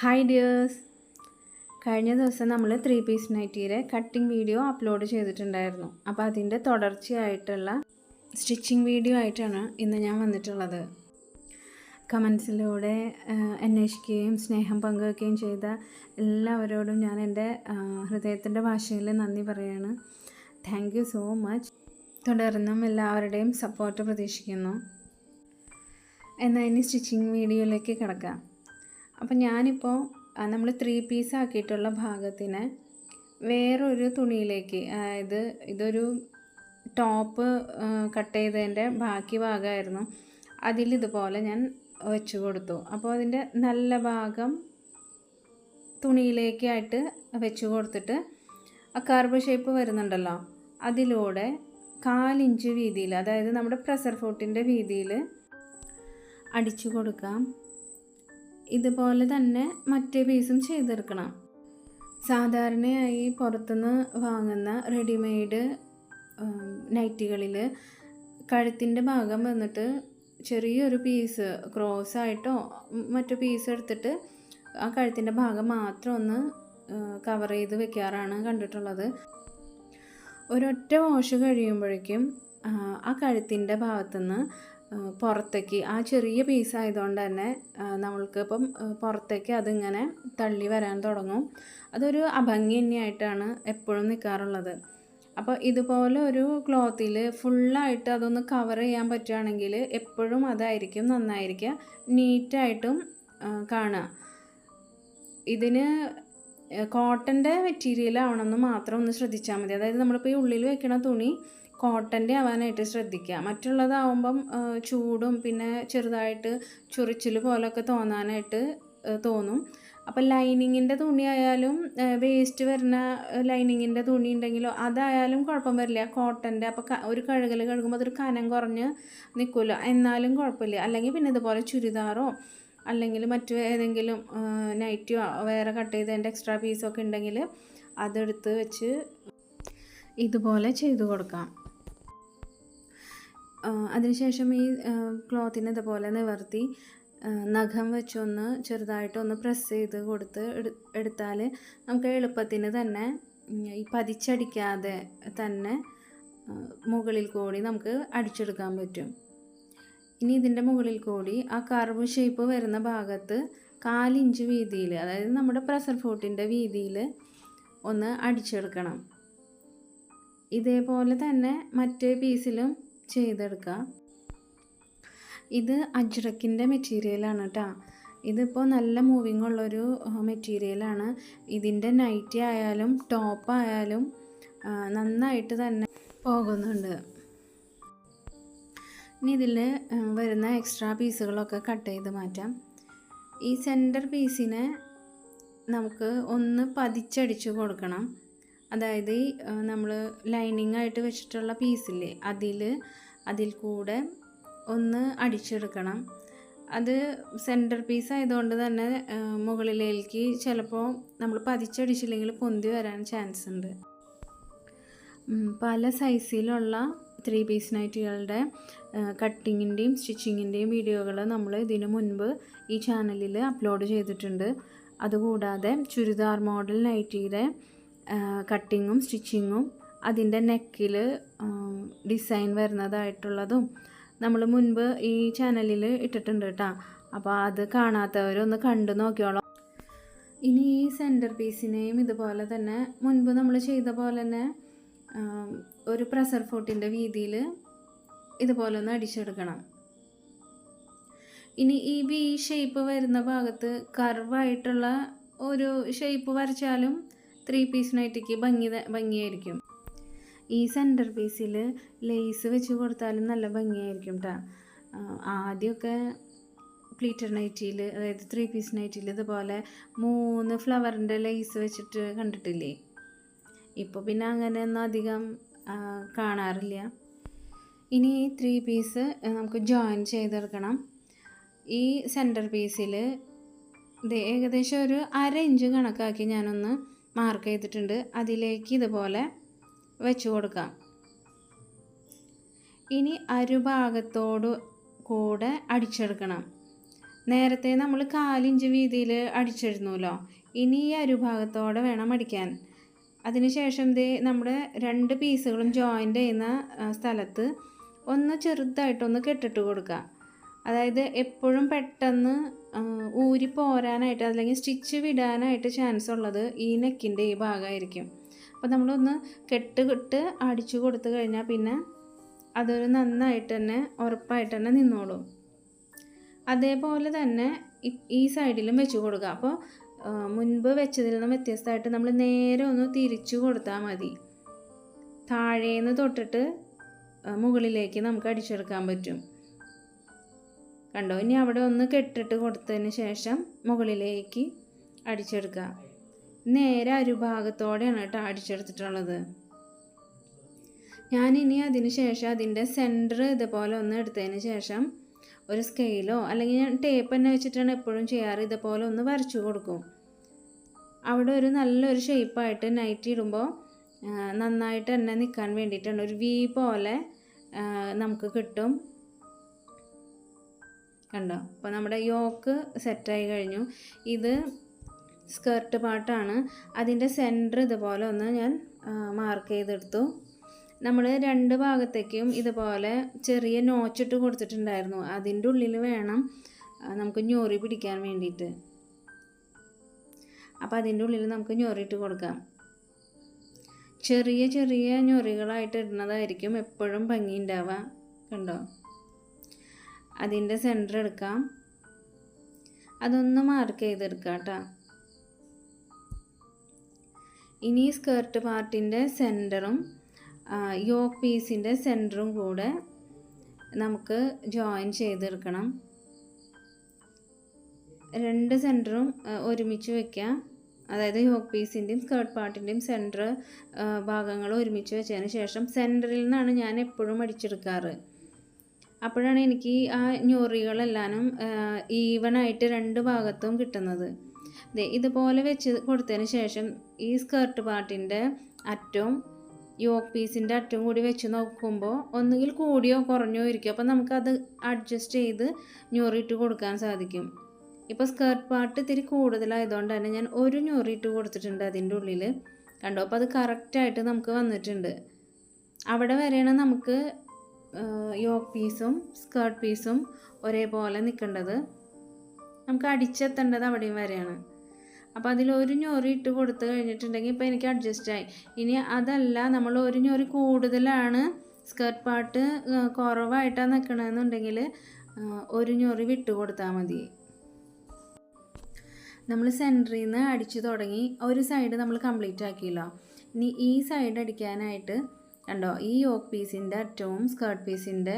Hi dears കഴിഞ്ഞ ദിവസം നമ്മൾ ത്രീ പീസ് നൈറ്റിയുടെ കട്ടിംഗ് വീഡിയോ അപ്ലോഡ് ചെയ്തിട്ടുണ്ടായിരുന്നു. അപ്പോൾ അതിന്റെ തുടർച്ചയായിട്ടുള്ള സ്റ്റിച്ചിങ് വീഡിയോ ആയിട്ടാണ് ഇന്ന് ഞാൻ വന്നിട്ടുള്ളത്. കമൻസിലൂടെ അന്വേഷിക്കുകയും സ്നേഹം പങ്കുവയ്ക്കുകയും ചെയ്ത എല്ലാവരോടും ഞാൻ എന്റെ ഹൃദയത്തിന്റെ ഭാഷയിൽ നന്ദി പറയാണ്. താങ്ക് യു സോ മച്ച് തുടർന്നും എല്ലാവരുടെയും സപ്പോർട്ട് പ്രതീക്ഷിക്കുന്നു. എന്നാൽ ഇനി സ്റ്റിച്ചിങ് വീഡിയോയിലേക്ക് കിടക്കാം. അപ്പം ഞാനിപ്പോൾ നമ്മൾ ത്രീ പീസ് ആക്കിയിട്ടുള്ള ഭാഗത്തിന് വേറൊരു തുണിയിലേക്ക് അതായത് ഇതൊരു ടോപ്പ് കട്ട് ചെയ്തതിന്റെ ബാക്കി ഭാഗമായിരുന്നു. അതിലിതുപോലെ ഞാൻ വെച്ച് കൊടുത്തു. അപ്പോൾ അതിന്റെ നല്ല ഭാഗം തുണിയിലേക്കായിട്ട് വെച്ച് കൊടുത്തിട്ട് ആ കർവ് ഷേപ്പ് വരുന്നുണ്ടല്ലോ അതിലൂടെ കാലിഞ്ച് വീതിയിൽ അതായത് നമ്മുടെ പ്രസർ ഫോട്ടിന്റെ വീതിയിൽ അടിച്ചു കൊടുക്കാം. ഇതുപോലെ തന്നെ മറ്റേ പീസും ചെയ്തെടുക്കണം. സാധാരണയായി പുറത്തുനിന്ന് വാങ്ങുന്ന റെഡിമെയ്ഡ് നൈറ്റികളിൽ കഴുത്തിന്റെ ഭാഗം വന്നിട്ട് ചെറിയൊരു പീസ് ക്രോസ് ആയിട്ടോ മറ്റു പീസ് എടുത്തിട്ട് ആ കഴുത്തിന്റെ ഭാഗം മാത്രം ഒന്ന് കവർ ചെയ്ത് വെക്കാറാണ് കണ്ടിട്ടുള്ളത്. ഒരൊറ്റ വാഷ് കഴിയുമ്പോഴേക്കും ആ കഴുത്തിന്റെ ഭാഗത്തുനിന്ന് പുറത്തേക്ക്. ആ ചെറിയ പീസ് ആയതുകൊണ്ട് തന്നെ നമ്മൾക്ക് ഇപ്പം പുറത്തേക്ക് അതിങ്ങനെ തള്ളി വരാൻ തുടങ്ങും. അതൊരു അഭംഗി തന്നെയായിട്ടാണ് എപ്പോഴും നിൽക്കാറുള്ളത് അപ്പോൾ ഇതുപോലെ ഒരു ക്ലോത്തിൽ ഫുള്ളായിട്ട് അതൊന്ന് കവർ ചെയ്യാൻ പറ്റുകയാണെങ്കിൽ എപ്പോഴും അതായിരിക്കും നന്നായിരിക്കുക. നീറ്റായിട്ടും കാണുക. ഇതിന് കോട്ടന്റെ മെറ്റീരിയൽ ആവണമെന്ന് മാത്രം ഒന്ന് ശ്രദ്ധിച്ചാൽ മതി. അതായത് നമ്മളിപ്പോൾ ഈ ഉള്ളിൽ വെക്കണ തുണി കോട്ടന്റെ ആവാനായിട്ട് ശ്രദ്ധിക്കുക. മറ്റുള്ളതാവുമ്പം ചൂടും പിന്നെ ചെറുതായിട്ട് ചൊറിച്ചിൽ പോലൊക്കെ തോന്നാനായിട്ട് തോന്നും. അപ്പം ലൈനിങ്ങിന്റെ തുണി ആയാലും വേസ്റ്റ് വരുന്ന ലൈനിങ്ങിന്റെ തുണി ഉണ്ടെങ്കിലോ അതായാലും കുഴപ്പം വരില്ല. കോട്ടന്റെ അപ്പോൾ ഒരു കഴുകൽ കഴുകുമ്പോൾ അതൊരു കനം കുറഞ്ഞ് നിൽക്കുമല്ലോ. എന്നാലും കുഴപ്പമില്ല. അല്ലെങ്കിൽ പിന്നെ ഇതുപോലെ ചുരിദാറോ അല്ലെങ്കിൽ മറ്റു ഏതെങ്കിലും നൈറ്റിയോ വേറെ കട്ട് ചെയ്തതിന്റെ എക്സ്ട്രാ പീസൊക്കെ ഉണ്ടെങ്കിൽ അതെടുത്ത് വെച്ച് ഇതുപോലെ ചെയ്തു കൊടുക്കാം. അതിനുശേഷം ഈ ക്ലോത്തിനെ ഇതുപോലെ നിവർത്തി നഖം വെച്ചൊന്ന് ചെറുതായിട്ടൊന്ന് പ്രസ് ചെയ്ത് കൊടുത്ത് എടുത്താൽ നമുക്ക് എളുപ്പത്തിന് തന്നെ ഈ പതിച്ചടിക്കാതെ തന്നെ മുകളിൽ കൂടി നമുക്ക് അടിച്ചെടുക്കാൻ പറ്റും. ഇനി ഇതിന്റെ മുകളിൽ കൂടി ആ കർവ് ഷേപ്പ് വരുന്ന ഭാഗത്ത് കാലിഞ്ച് വീതിയിൽ അതായത് നമ്മുടെ പ്രഷർ ഫോട്ടിന്റെ വീതിയിൽ ഒന്ന് അടിച്ചെടുക്കണം. ഇതേപോലെ തന്നെ മറ്റേ പീസിലും ചെയ്തെടുക്കാം. ഇത് അജ്രക്കിന്റെ മെറ്റീരിയലാണ് കേട്ടോ ഇതിപ്പോൾ നല്ല മൂവിങ് ഉള്ളൊരു മെറ്റീരിയലാണ്. ഇതിന്റെ നൈറ്റി ആയാലും ടോപ്പായാലും നന്നായിട്ട് തന്നെ പോകുന്നുണ്ട്. ഇനി ഇതിൽ വരുന്ന എക്സ്ട്രാ പീസുകളൊക്കെ കട്ട് ചെയ്ത് മാറ്റാം. ഈ സെന്റർ പീസിനെ നമുക്ക് ഒന്ന് പതിച്ചടിച്ച് കൊടുക്കണം. അതായത് നമ്മൾ ലൈനിങ് ആയിട്ട് വെച്ചിട്ടുള്ള പീസില്ലേ അതിൽ അതിൽ കൂടെ ഒന്ന് അടിച്ചെടുക്കണം. അത് സെന്റർ പീസ് ആയതുകൊണ്ട് തന്നെ മുകളിലേക്ക് ചിലപ്പോൾ നമ്മൾ പതിച്ചടിച്ചില്ലെങ്കിൽ പൊന്തി വരാൻ ചാൻസ് ഉണ്ട്. പല സൈസിലുള്ള ത്രീ പീസ് നൈറ്റുകളുടെ കട്ടിങ്ങിന്റെയും സ്റ്റിച്ചിങ്ങിന്റെയും വീഡിയോകൾ നമ്മൾ ഇതിനു മുൻപ് ഈ ചാനലിൽ അപ്ലോഡ് ചെയ്തിട്ടുണ്ട്. അതുകൂടാതെ ചുരിദാർ മോഡൽ നൈറ്റിയുടെ കട്ടിങ്ങും സ്റ്റിച്ചിങ്ങും അതിന്റെ നെക്കിൽ ഡിസൈൻ വരുന്നതായിട്ടുള്ളതും നമ്മൾ മുൻപ് ഈ ചാനലിൽ ഇട്ടിട്ടുണ്ട് കേട്ടോ അപ്പോൾ അത് കാണാത്തവരൊന്ന് കണ്ടു നോക്കിയോളാം. ഇനി ഈ സെന്റർ പീസിനെയും ഇതുപോലെ തന്നെ മുൻപ് നമ്മൾ ചെയ്ത പോലെ തന്നെ ഒരു പ്രസർ ഫോട്ടിന്റെ വീതിയിൽ ഇതുപോലെ ഒന്ന് അടിച്ചെടുക്കണം. ഇനി ഈ വി ഷേപ്പ് വരുന്ന ഭാഗത്ത് കർവായിട്ടുള്ള ഒരു ഷേപ്പ് വരച്ചാലും ത്രീ പീസ് നൈറ്റിക്ക് ഭംഗി ഭംഗിയായിരിക്കും. ഈ സെന്റർ പീസിൽ ലേസ് വെച്ച് കൊടുത്താലും നല്ല ഭംഗിയായിരിക്കും കേട്ടോ ആദ്യമൊക്കെ പ്ലീറ്റർ നൈറ്റിയിൽ അതായത് ത്രീ പീസ് നൈറ്റിയിൽ ഇതുപോലെ മൂന്ന് ഫ്ലവറിന്റെ ലേസ് വെച്ചിട്ട് കണ്ടിട്ടില്ലേ? ഇപ്പോൾ പിന്നെ അങ്ങനെയൊന്നും അധികം കാണാറില്ല. ഇനി ഈ ത്രീ പീസ് നമുക്ക് ജോയിൻ ചെയ്തെടുക്കണം. ഈ സെന്റർ പീസിൽ ഏകദേശം ഒരു അര ഇഞ്ച് കണക്കാക്കി ഞാനൊന്ന് മാർക്ക് ചെയ്തിട്ടുണ്ട്. അതിലേക്ക് ഇതുപോലെ വെച്ച് കൊടുക്കാം. ഇനി അരുഭാഗത്തോട് കൂടെ അടിച്ചെടുക്കണം. നേരത്തെ നമ്മൾ കാലിഞ്ച് വീതിയിൽ അടിച്ചിരുന്നല്ലോ. ഇനി ഈ അരുഭാഗത്തോടെ വേണം അടിക്കാൻ. അതിനുശേഷം ദേ നമ്മുടെ രണ്ട് പീസുകളും ജോയിന്റ് ചെയ്യുന്ന സ്ഥലത്ത് ഒന്ന് ചെറുതായിട്ടൊന്ന് കെട്ടിട്ട് കൊടുക്കുക അതായത് എപ്പോഴും പെട്ടെന്ന് ഊരി പോരാനായിട്ട് അല്ലെങ്കിൽ സ്റ്റിച്ച് വിടാനായിട്ട് ചാൻസ് ഉള്ളത് ഈ നെക്കിന്റെ ഈ ഭാഗമായിരിക്കും. അപ്പോൾ നമ്മളൊന്ന് കെട്ട് കെട്ട് അടിച്ചു കൊടുത്തു കഴിഞ്ഞാൽ പിന്നെ അതൊരു നന്നായിട്ട് തന്നെ ഉറപ്പായിട്ട് തന്നെ നിന്നോളും. അതേപോലെ തന്നെ ഈ സൈഡിലും വെച്ച് കൊടുക്കുക അപ്പോൾ മുൻപ് വെച്ചതിൽ നിന്നും വ്യത്യസ്തമായിട്ട് നമ്മൾ നേരെ ഒന്ന് തിരിച്ചു കൊടുത്താൽ മതി. താഴേന്ന് തൊട്ടിട്ട് മുകളിലേക്ക് നമുക്ക് അടിച്ചെടുക്കാൻ പറ്റും. കണ്ടോ? ഇനി അവിടെ ഒന്ന് കെട്ടിട്ട് കൊടുത്തതിന് ശേഷം മുകളിലേക്ക് അടിച്ചെടുക്കുക. നേരെ അരുഭാഗത്തോടെയാണ് കേട്ടോ അടിച്ചെടുത്തിട്ടുള്ളത്. ഞാനിനി അതിന് ശേഷം അതിന്റെ സെന്റർ ഇതുപോലെ ഒന്ന് എടുത്തതിന് ശേഷം ഒരു സ്കെയിലോ അല്ലെങ്കിൽ ഞാൻ ടേപ്പ് തന്നെ വെച്ചിട്ടാണ് എപ്പോഴും ചെയ്യാറ് ഇതുപോലെ ഒന്ന് വരച്ചു കൊടുക്കും. അവിടെ ഒരു നല്ലൊരു ഷേപ്പായിട്ട് നൈറ്റ് ഇടുമ്പോൾ നന്നായിട്ട് തന്നെ നിൽക്കാൻ വേണ്ടിയിട്ടാണ്. ഒരു വി പോലെ നമുക്ക് കിട്ടും. കണ്ടോ? അപ്പോൾ നമ്മുടെ യോക്ക് സെറ്റായി കഴിഞ്ഞു. ഇത് സ്കേർട്ട് പാട്ടാണ് അതിന്റെ സെന്റർ ഇതുപോലെ ഒന്ന് ഞാൻ മാർക്ക് ചെയ്തെടുത്തു. നമ്മൾ രണ്ട് ഭാഗത്തേക്കും ഇതുപോലെ ചെറിയ നോച്ചിട്ട് കൊടുത്തിട്ടുണ്ടായിരുന്നു. അതിന്റെ ഉള്ളിൽ വേണം നമുക്ക് ഞൊറി പിടിക്കാൻ വേണ്ടിയിട്ട്. അപ്പോൾ അതിന്റെ ഉള്ളിൽ നമുക്ക് ഞൊറിയിട്ട് കൊടുക്കാം. ചെറിയ ചെറിയ ഞൊറികളായിട്ട് ഇടുന്നതായിരിക്കും എപ്പോഴും ഭംഗി ഉണ്ടാവുക. കണ്ടോ? അതിന്റെ സെന്റർ എടുക്കാം. അതൊന്ന് മാർക്ക് ചെയ്തെടുക്കാം കേട്ടോ ഇനി സ്കേർട്ട് പാർട്ടിന്റെ സെന്ററും യോക്ക് പീസിന്റെ സെന്ററും കൂടെ നമുക്ക് ജോയിൻ ചെയ്തെടുക്കണം. രണ്ട് സെന്ററും ഒരുമിച്ച് വെക്കാം. അതായത് യോക്ക് പീസിന്റെയും സ്കേർട്ട് പാർട്ടിന്റെയും സെന്റർ ഭാഗങ്ങൾ ഒരുമിച്ച് വെച്ചതിന് ശേഷം സെന്ററിൽ നിന്നാണ് ഞാൻ എപ്പോഴും അടിച്ചെടുക്കാറ്. അപ്പോഴാണ് എനിക്ക് ആ ഞൊറികളെല്ലാനും ഈവനായിട്ട് രണ്ട് ഭാഗത്തും കിട്ടുന്നത്. ഇതുപോലെ വെച്ച് കൊടുത്തതിന് ശേഷം ഈ സ്കേർട്ട് പാർട്ടിന്റെ അറ്റവും യോക്ക് പീസിന്റെ അറ്റവും കൂടി വെച്ച് നോക്കുമ്പോൾ ഒന്നുകിൽ കൂടിയോ കുറഞ്ഞോ ഇരിക്കും. അപ്പോൾ നമുക്കത് അഡ്ജസ്റ്റ് ചെയ്ത് ഞൊറിയിട്ട് കൊടുക്കാൻ സാധിക്കും. ഇപ്പോൾ സ്കേർട്ട് പാർട്ട് ഇത്തിരി കൂടുതലായതുകൊണ്ട് തന്നെ ഞാൻ ഒരു ഞൊറിയിട്ട് കൊടുത്തിട്ടുണ്ട് അതിന്റെ ഉള്ളിൽ. കണ്ടോ? അപ്പോൾ അത് കറക്റ്റായിട്ട് നമുക്ക് വന്നിട്ടുണ്ട്. അവിടെ വരെയാണ് നമുക്ക് യോക്ക് പീസും സ്കേർട്ട് പീസും ഒരേപോലെ നിൽക്കേണ്ടത് നമുക്ക് അടിച്ചെത്തേണ്ടത് അവിടെയും വരെയാണ്. അപ്പോൾ അതിൽ ഒരു ഞൊറി ഇട്ട് കൊടുത്തു കഴിഞ്ഞിട്ടുണ്ടെങ്കിൽ ഇപ്പോൾ എനിക്ക് അഡ്ജസ്റ്റ് ആയി. ഇനി അതല്ല നമ്മൾ ഒരു ഞൊറി കൂടുതലാണ് സ്കേർട്ട് പാർട്ട് കുറവായിട്ടാണ് നിൽക്കണമെന്നുണ്ടെങ്കിൽ ഒരു ഞൊറി വിട്ട് കൊടുത്താൽ മതി. നമ്മൾ സെന്ററിൽ നിന്ന് അടിച്ചു തുടങ്ങി ഒരു സൈഡ് നമ്മൾ കംപ്ലീറ്റ് ആക്കിയല്ലോ. ഇനി ഈ സൈഡ് അടിക്കാനായിട്ട് കണ്ടോ? ഈ യോക്ക് പീസിന്റെ അറ്റവും സ്കേർട്ട് പീസിന്റെ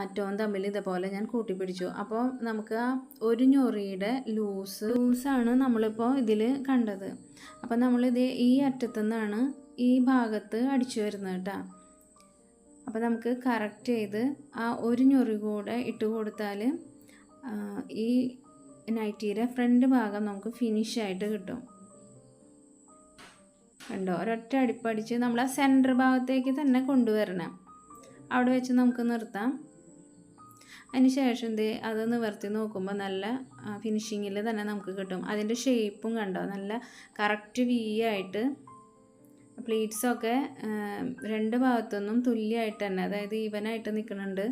അറ്റവും തമ്മിൽ ഇതുപോലെ ഞാൻ കൂട്ടിപ്പിടിച്ചു. അപ്പോൾ നമുക്ക് ഒരു ഞൊറിയുടെ ലൂസ് ലൂസാണ് നമ്മളിപ്പോൾ ഇതിൽ കണ്ടത്. അപ്പോൾ നമ്മളിത് ഈ അറ്റത്തു നിന്നാണ് ഈ ഭാഗത്ത് അടിച്ചു വരുന്നത് കേട്ടോ. അപ്പോൾ നമുക്ക് കറക്റ്റ് ചെയ്ത് ആ ഒരു ഞൊറി കൂടെ ഇട്ട് കൊടുത്താൽ ഈ നൈറ്റിയുടെ ഫ്രണ്ട് ഭാഗം നമുക്ക് ഫിനിഷ് ആയിട്ട് കിട്ടും. കണ്ടോ? ഒരൊറ്റ അടിപ്പടിച്ച് നമ്മൾ ആ സെന്റർ ഭാഗത്തേക്ക് തന്നെ കൊണ്ടുവരണം. അവിടെ വെച്ച് നമുക്ക് നിർത്താം. അതിന് ശേഷം എന്ത് അത് നിവർത്തി നോക്കുമ്പോൾ നല്ല ഫിനിഷിങ്ങിൽ തന്നെ നമുക്ക് കിട്ടും. അതിന്റെ ഷേപ്പും കണ്ടോ? നല്ല കറക്റ്റ് വി ആയിട്ട് പ്ലീറ്റ്സൊക്കെ രണ്ട് ഭാഗത്തൊന്നും തുല്യമായിട്ട് തന്നെ അതായത് ഈവനായിട്ട് നിൽക്കുന്നുണ്ട്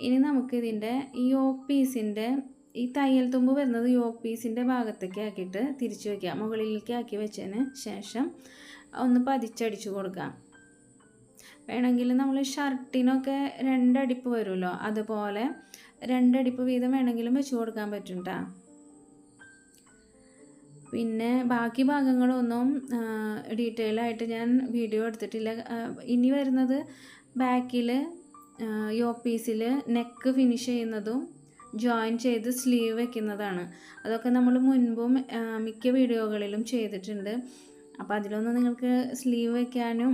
ഇനി നമുക്ക് ഇതിന്റെ ഈ ഓ പീസിന്റെ ഈ തയ്യൽ തുമ്പ് വരുന്നത് യോക്ക് പീസിന്റെ ഭാഗത്തേക്ക് ആക്കിയിട്ട് തിരിച്ചു വയ്ക്കുക. മുകളിലേക്ക് ആക്കി വെച്ചതിന് ശേഷം ഒന്ന് പതിച്ചടിച്ചു കൊടുക്കാം വേണമെങ്കിൽ നമ്മൾ ഷർട്ടിനൊക്കെ രണ്ടടിപ്പ് വരുമല്ലോ. അതുപോലെ രണ്ടടിപ്പ് വീതം വേണമെങ്കിലും വെച്ച് കൊടുക്കാൻ പറ്റും പിന്നെ ബാക്കി ഭാഗങ്ങളൊന്നും ഡീറ്റെയിൽ ആയിട്ട് ഞാൻ വീഡിയോ എടുത്തിട്ടില്ല. ഇനി വരുന്നത് ബാക്കിൽ യോക്ക് പീസിൽ നെക്ക് ഫിനിഷ് ചെയ്യുന്നതും ജോയിൻ ചെയ്ത് സ്ലീവ് വെക്കുന്നതാണ്. അതൊക്കെ നമ്മൾ മുൻപും മിക്ക വീഡിയോകളിലും ചെയ്തിട്ടുണ്ട്. അപ്പോൾ അതിലൊന്നും നിങ്ങൾക്ക് സ്ലീവ് വെക്കാനും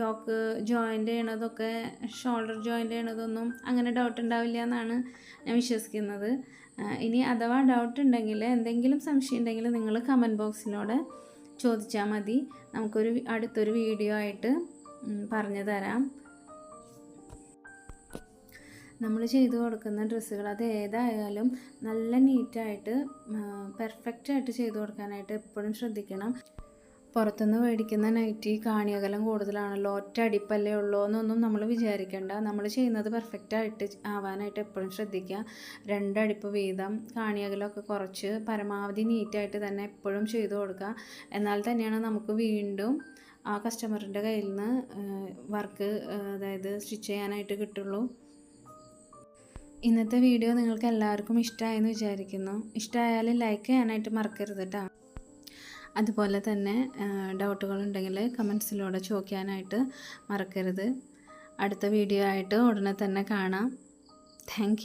യോക്ക് ജോയിന്റ് ചെയ്യണതൊക്കെ ഷോൾഡർ ജോയിന്റ് ചെയ്യണതൊന്നും അങ്ങനെ ഡൗട്ട് ഉണ്ടാവില്ല എന്നാണ് ഞാൻ വിശ്വസിക്കുന്നത്. ഇനി അഥവാ ഡൗട്ട് ഉണ്ടെങ്കിൽ എന്തെങ്കിലും സംശയം ഉണ്ടെങ്കിൽ നിങ്ങൾ കമന്റ് ബോക്സിലൂടെ ചോദിച്ചാൽ മതി. നമുക്കൊരു അടുത്തൊരു വീഡിയോ ആയിട്ട് പറഞ്ഞു തരാം നമ്മൾ ചെയ്തു കൊടുക്കുന്ന ഡ്രസ്സുകൾ അത് ഏതായാലും നല്ല നീറ്റായിട്ട് പെർഫെക്റ്റ് ആയിട്ട് ചെയ്തു കൊടുക്കാനായിട്ട് എപ്പോഴും ശ്രദ്ധിക്കണം. പുറത്തുനിന്ന് മേടിക്കുന്ന നൈറ്റി കാണിയകലം കൂടുതലാണല്ലോ ഒറ്റ അടിപ്പല്ലേ ഉള്ളൂ എന്നൊന്നും നമ്മൾ വിചാരിക്കേണ്ട. നമ്മൾ ചെയ്യുന്നത് പെർഫെക്റ്റ് ആയിട്ട് ആവാനായിട്ട് എപ്പോഴും ശ്രദ്ധിക്കുക. രണ്ടടിപ്പ് വീതം കാണിയകലമൊക്കെ കുറച്ച് പരമാവധി നീറ്റായിട്ട് തന്നെ എപ്പോഴും ചെയ്തു കൊടുക്കുക. എന്നാൽ തന്നെയാണ് നമുക്ക് വീണ്ടും ആ കസ്റ്റമറിന്റെ കയ്യിൽ നിന്ന് വർക്ക് അതായത് സ്റ്റിച്ച് ചെയ്യാനായിട്ട് കിട്ടുള്ളൂ. ഇന്നത്തെ വീഡിയോ നിങ്ങൾക്ക് എല്ലാവർക്കും ഇഷ്ടമായെന്ന് വിചാരിക്കുന്നു. ഇഷ്ടമായാൽ ലൈക്ക് ചെയ്യാനായിട്ട് മറക്കരുത് കേട്ടോ അതുപോലെ തന്നെ ഡൗട്ടുകൾ ഉണ്ടെങ്കിൽ കമൻസിലൂടെ ചോദിക്കാനായിട്ട് മറക്കരുത്. അടുത്ത വീഡിയോ ആയിട്ട് ഉടനെ തന്നെ കാണാം. താങ്ക്